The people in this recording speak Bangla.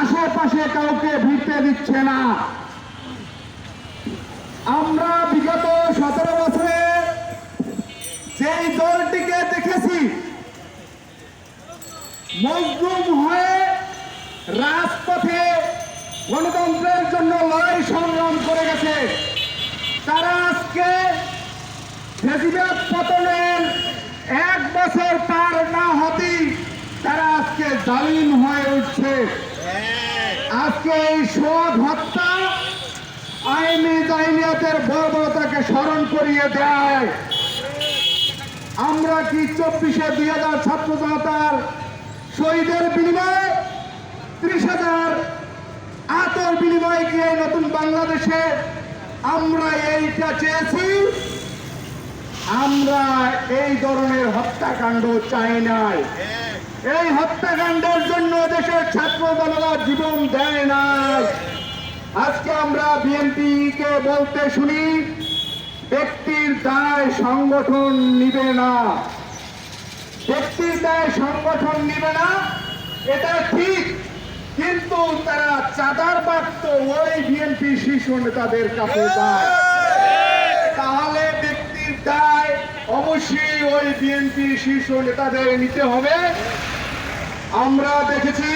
আশেপাশে কাউকে ভিড়তে দিচ্ছে না। আমরা বিগত সতেরো বছরে যেই দলটিকে দেখেছি, মজলুম হয়ে রাজপথে গণতন্ত্রের জন্য লড়াই সংগ্রাম করে গেছে। তারা আজকে পতনের এক বছর আজকে হয়ে উঠছে। আজকে এই শোধ হত্যা আইনি জাহিনিয়াতের বর্বরতাকে স্মরণ করিয়ে দেয়। আমরা কি চব্বিশে দুই হাজার ছাত্র জনতার শহীদের বিনিময়ে ত্রিশ হাজার আতর বিনিময়ে গিয়ে নতুন বাংলাদেশে আমরা এইটা চেয়েছি? আমরা এই ধরনের হত্যাকাণ্ড চাই নাই। এই হত্যাকাণ্ডের জন্য দেশের ছাত্র জনতা জীবন দেয় নাই। আজকে আমরা বিএনপি কে বলতে শুনি, ব্যক্তির দায় সংগঠন নিবে না। ব্যক্তির দায় সংগঠন নিবে না, এটা ঠিক, কিন্তু তারা চাঁদার বাক্ত ওই বিএনপি শিশু নেতাদের কাছে যায় তাহলে ওই বিএনপি শীর্ষ নেতাদের নিতে হবে। আমরা দেখেছি